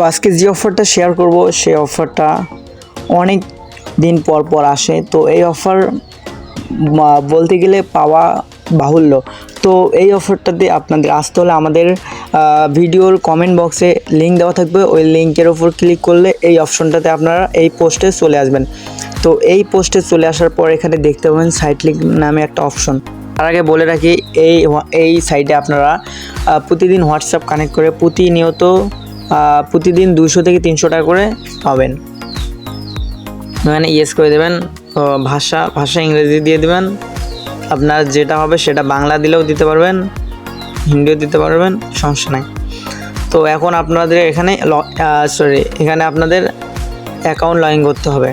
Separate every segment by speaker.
Speaker 1: তো আজকে যে অফারটা শেয়ার করব, সেই অফারটা অনেক দিন পর পর আসে। তো এই অফার বলতে গেলে পাওয়া বাহুল্য। তো এই অফারটাতে আপনাদের আসতে হলে আমাদের ভিডিওর কমেন্ট বক্সে লিঙ্ক দেওয়া থাকবে। ওই লিঙ্কের ওপর ক্লিক করলে এই অপশনটাতে আপনারা এই পোস্টে চলে আসবেন। তো এই পোস্টে চলে আসার পর এখানে দেখতে পাবেন সাইট লিঙ্ক নামে একটা অপশন তার আগে বলে রাখি, এই এই সাইটে আপনারা প্রতিদিন হোয়াটসঅ্যাপ কানেক্ট করে প্রতিনিয়ত প্রতিদিন দুশো থেকে তিনশো টাকা করে পাবেন। এখানে ইয়েস করে দেবেন ভাষা ভাষা ইংরেজি দিয়ে দেবেন। আপনার যেটা হবে সেটা বাংলা দিলেও দিতে পারবেন, হিন্দিও দিতে পারবেন, সমস্যা নাই। তো এখন আপনাদের এখানে সরি এখানে আপনাদের অ্যাকাউন্ট লগ ইন করতে হবে।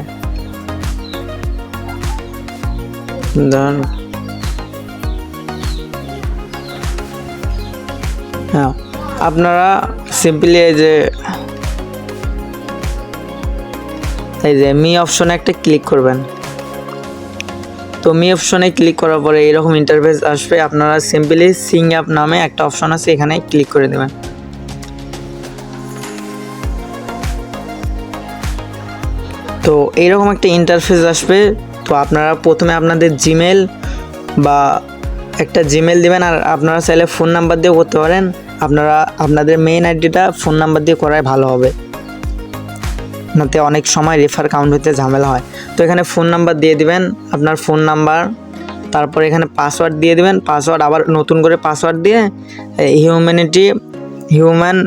Speaker 1: ধরুন। হ্যাঁ আপনারা সিম্পলি এই যে এই যে মি অপশনে একটা ক্লিক করবেন। তো মি অপশনে ক্লিক করার পরে এরকম ইন্টারফেস আসবে। আপনারা সিম্পলি সিং অ্যাপ নামে একটা অপশন আছে, এখানে ক্লিক করে দেবেন। তো এইরকম একটা ইন্টারফেস আসবে। তো আপনারা প্রথমে আপনাদের জিমেল বা একটা জিমেল দিবেন, আর আপনারা চাইলে ফোন নাম্বার দিয়েও করতে পারেন। আপনারা আপনাদের মেইন আইডিটা ফোন নাম্বার দিয়ে করাই ভালো হবে। নাতে অনেক সময় রেফার কাউন্ট হতে ঝামেলা হয়। তো এখানে ফোন নাম্বার দিয়ে দিবেন, আপনার ফোন নাম্বার তারপর এখানে পাসওয়ার্ড দিয়ে দিবেন পাসওয়ার্ড আবার নতুন করে পাসওয়ার্ড দিয়ে হিউম্যানিটি হিউম্যান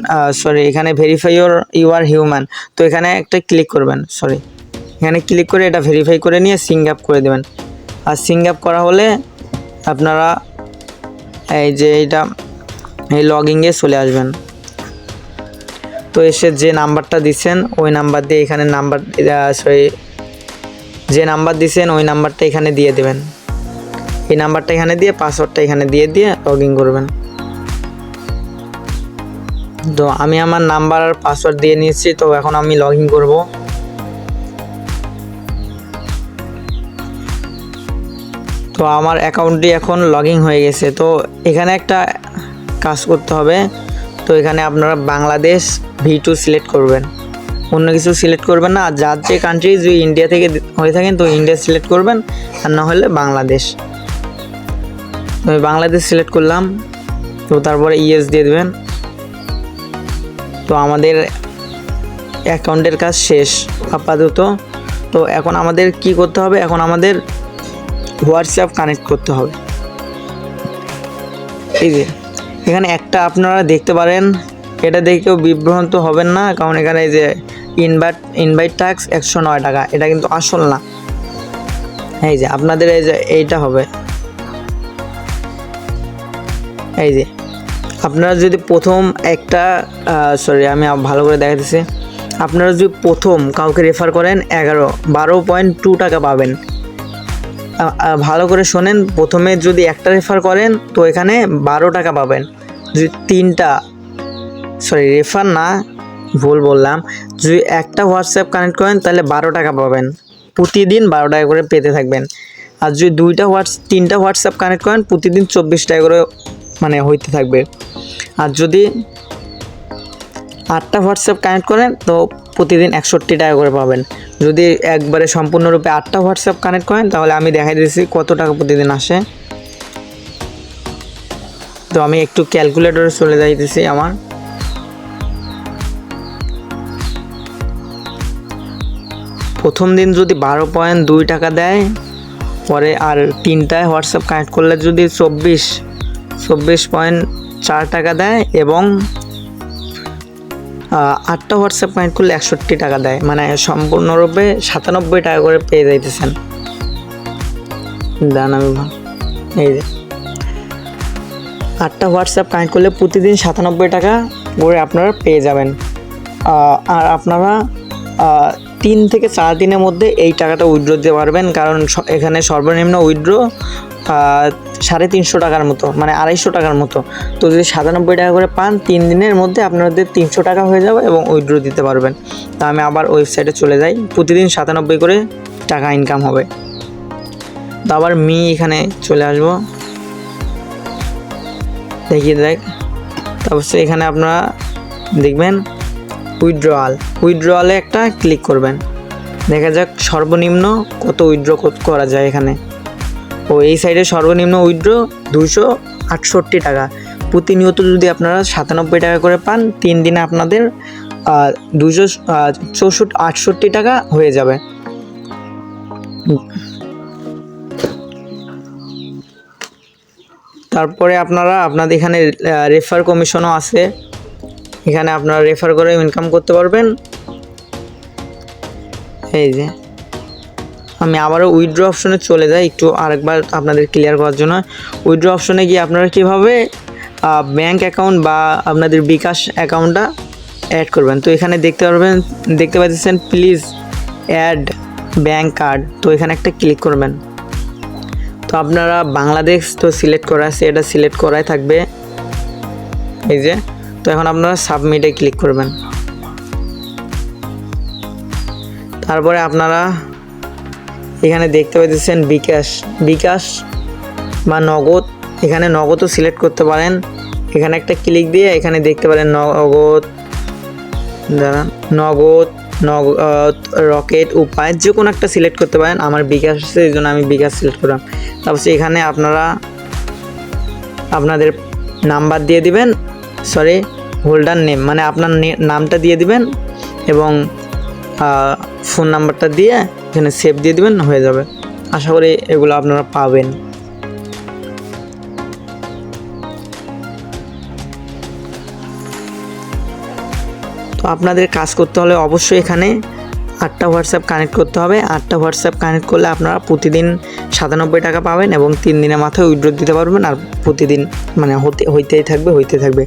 Speaker 1: সরি এখানে verify your you are human তো এখানে একটা ক্লিক করবেন সরি এখানে ক্লিক করে এটা ভেরিফাই করে নিয়ে সিং আপ করে দেবেন। আর সিং আপ করা হলে আপনারা এই যে এইটা এই লগিংয়ে চলে আসবেন। তো এসে যে নাম্বারটা দিছেন, ওই নাম্বার দিয়ে এখানে নাম্বার সরি যে নাম্বার দিছেন, ওই নাম্বারটা এখানে দিয়ে দেবেন। এই নাম্বারটা এখানে দিয়ে পাসওয়ার্ডটা এখানে দিয়ে দিয়ে লগ ইন করবেন। তো আমি আমার নাম্বার আর পাসওয়ার্ড দিয়ে নিয়েছি, তো এখন আমি লগ ইন করব। তো আমার অ্যাকাউন্টটি এখন লগ হয়ে গেছে। তো এখানে একটা কাজ করতে হবে। তো এখানে আপনারা বাংলাদেশ ভি টু সিলেক্ট করবেন। অন্য কিছু সিলেক্ট করবেন না, যার যে কান্ট্রি যদি ইন্ডিয়া থেকে হয়ে থাকেন, তো ইন্ডিয়া সিলেক্ট করবেন, আর না হলে বাংলাদেশ। আমি বাংলাদেশ সিলেক্ট করলাম, তো তারপরে ইএস দিয়ে দেবেন। তো আমাদের অ্যাকাউন্টের কাজ শেষ আপাতত তো এখন আমাদের কি করতে হবে? এখন আমাদের হোয়াটসঅ্যাপ কানেক্ট করতে হবে। এই যে এখানে একটা আপনারা দেখতে পারেন। এটা দেখেও বিভ্রান্ত হবেন না, কারণ এখানে যে ইনভাইট ইনভাইট ট্যাক্স একশো নয় টাকা, এটা কিন্তু আসল না। এই যে আপনাদের এই যে এইটা হবে। এই যে আপনারা যদি প্রথম একটা সরি আমি ভালো করে দেখাতেছি। আপনারা যদি প্রথম কাউকে রেফার করেন, এগারো, বারো পয়েন্ট টু টাকা পাবেন। ভালো করে শোনেন। প্রথমে যদি একটা রেফার করেন, তো এখানে বারো টাকা পাবেন। যদি তিনটা সরি রেফার না, ভুল বললাম। যদি একটা হোয়াটসঅ্যাপ কানেক্ট করেন, তাহলে বারো টাকা পাবেন। প্রতিদিন বারো টাকা করে পেতে থাকবেন। আর যদি দুইটা হোয়াটস তিনটা হোয়াটসঅ্যাপ কানেক্ট করেন, প্রতিদিন চব্বিশ টাকা করে মানে হইতে থাকবে। আর যদি আটটা হোয়াটসঅ্যাপ কানেক্ট করেন, তো প্রতিদিন একষট্টি টাকা করে পাবেন। যদি একবারে সম্পূর্ণরূপে আটটা হোয়াটসঅ্যাপ কানেক্ট করেন, তাহলে আমি দেখাই দিয়েছি কত টাকা প্রতিদিন আসে। তো আমি একটু ক্যালকুলেটরে চলে যাইতেছি আমার। প্রথম দিন যদি বারো পয়েন্ট দুই টাকা দেয়, পরে আর তিনটায় হোয়াটসঅ্যাপ কানেক্ট করলে যদি চব্বিশ চব্বিশ পয়েন্ট চার টাকা দেয় এবং আটটা হোয়াটসঅ্যাপ কানেক্ট করলে একষট্টি টাকা দেয়। মানে সম্পূর্ণরূপে সাতানব্বই টাকা করে পেয়ে যাইতেছেন। দেন আমি এই যে। আটটা হোয়াটসঅ্যাপ কানেক্ট করলে প্রতিদিন সাতানব্বই টাকা করে আপনারা পেয়ে যাবেন। আর আপনারা তিন থেকে চার দিনের মধ্যে এই টাকাটা উইথড্র দিতে পারবেন। কারণ এখানে সর্বনিম্ন উইথড্র সাড়ে তিনশো টাকার মতো মানে আড়াইশো টাকার মতো। তো যদি সাতানব্বই টাকা করে পান, তিন দিনের মধ্যে আপনাদের তিনশো টাকা হয়ে যাবে এবং উইথড্র দিতে পারবেন। তা আমি আবার ওয়েবসাইটে চলে যাই। প্রতিদিন সাতানব্বই করে টাকা ইনকাম হবে। তো আবার মি এখানে চলে আসব। দেখিয়ে দেখ। তারপর এখানে আপনারা দেখবেন উইথড্রয়াল উইথড্রয়ালে একটা ক্লিক করবেন। দেখা যাক সর্বনিম্ন কত উইথড্র করা যায় এখানে। ও এই সাইডে সর্বনিম্ন উইথড্র দুশো আটষট্টি টাকা। প্রতিনিয়ত যদি আপনারা সাতানব্বই টাকা করে পান, তিন দিনে আপনাদের দুশো চৌষট্টি, আটষট্টি টাকা হয়ে যাবে। তারপরে আপনারা, আপনাদের এখানে রেফার কমিশনও আছে। এখানে আপনারা রেফার করে ইনকাম করতে পারবেন। এই যে। আমি আবারও উইথড্র অপশনে চলে যাই। একটু আরেকবার আপনাদের ক্লিয়ার করার জন্য। উইড্রো অপশনে গিয়ে আপনারা কীভাবে ব্যাংক অ্যাকাউন্ট বা আপনাদের বিকাশ অ্যাকাউন্টটা অ্যাড করবেন? তো এখানে দেখতে পারবেন, দেখতে পাচ্ছেন প্লিজ অ্যাড ব্যাংক কার্ড তো এখানে একটা ক্লিক করবেন। তো আপনারা বাংলাদেশ তো সিলেক্ট করা আছে, এটা সিলেক্ট করাই থাকবে। এই যে, তো এখন আপনারা সাবমিটে ক্লিক করবেন। তারপরে আপনারা এখানে দেখতে পাইতেছেন বিকাশ বিকাশ বা নগদ। এখানে নগদও সিলেক্ট করতে পারেন। এখানে একটা ক্লিক দিয়ে এখানে দেখতে পারেন নগদ, দাঁড়ান, নগদ নগদ রকেট উপায় যে কোনো একটা সিলেক্ট করতে পারেন। আমার বিকাশ আছে, এই জন্য আমি বিকাশ সিলেক্ট করলাম। তারপর এখানে আপনারা আপনাদের নাম্বার দিয়ে দিবেন সরি হোল্ডার নেম মানে আপনার নামটা দিয়ে দিবেন এবং ফোন নাম্বারটা দিয়ে এখানে সেভ দিয়ে দিবেন, হয়ে যাবে। আশা করি এগুলো আপনারা পাবেন। তো আপনাদের কাজ করতে হলে অবশ্যই এখানে আটটা হোয়াটসঅ্যাপ কানেক্ট করতে হবে। আটটা হোয়াটসঅ্যাপ কানেক্ট করলে আপনারা প্রতিদিন সাতানব্বই টাকা পাবেন এবং তিন দিনের মাথায় উইড্রো দিতে পারবেন আর প্রতিদিন মানে হতে, হইতেই থাকবে, হইতে থাকবে।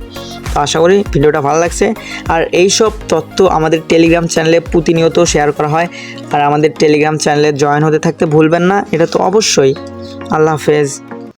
Speaker 1: তো আশা করি ভিডিওটা ভালো লাগছে। আর এই সব তথ্য আমাদের টেলিগ্রাম চ্যানেলে প্রতিনিয়ত শেয়ার করা হয়। আর আমাদের টেলিগ্রাম চ্যানেলে জয়েন হতে থাকতে ভুলবেন না, এটা তো অবশ্যই। আল্লাহ হাফেজ।